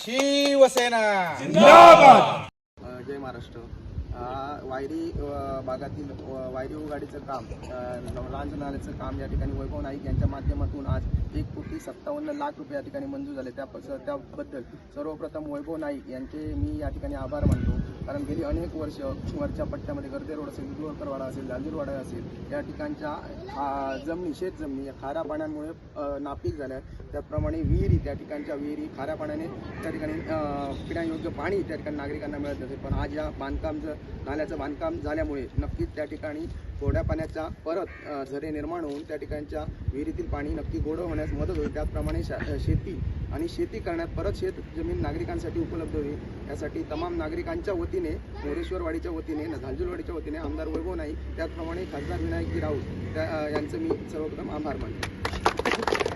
शिवसेना. जय महाराष्ट्र. वायरी भागातील वायरी उगाडीचं काम अ, काम या ठिकाणी वैभव नाईक यांच्या माध्यमातून आज एक कोटी सत्तावन्न लाख रुपये या ठिकाणी मंजूर झाले. त्या त्याबद्दल सर्वप्रथम वैभव नाईक यांचे मी या ठिकाणी आभार मानतो. कारण गेली अनेक वर्ष वरच्या पट्ट्यामध्ये गर्दे रोड असेल दुधवरकरवाडा असेल जांजूरवाडा असेल या ठिकाणच्या जमिनी शेत जमिनी या खाऱ्या पाण्यामुळे नापीक झाल्या. त्याचप्रमाणे विहिरी त्या ठिकाणच्या विहिरी खाऱ्या पाण्याने त्या ठिकाणी पिण्यायोग्य पाणी त्या ठिकाणी नागरिकांना मिळत नसेल पण आज या बांधकामचं नाल्याचं बांधकाम झाल्यामुळे नक्कीच त्या ठिकाणी गोड्या पाण्याचा परत झरे निर्माण होऊन त्या ठिकाणच्या विहिरीतील पाणी नक्की गोडं होण्यास मदत होईल. त्याचप्रमाणे शेती आणि शेती करण्यात परत शेत जमीन नागरिकांसाठी उपलब्ध होईल. यासाठी तमाम नागरिकांच्या वतीने मोरेश्वरवाडीच्या वतीने झांजुरवाडीच्या वतीने आमदार वैभव नाईक त्याचप्रमाणे खासदार विनायकजी राऊत त्या यांचं मी सर्वप्रथम आभार मानतो.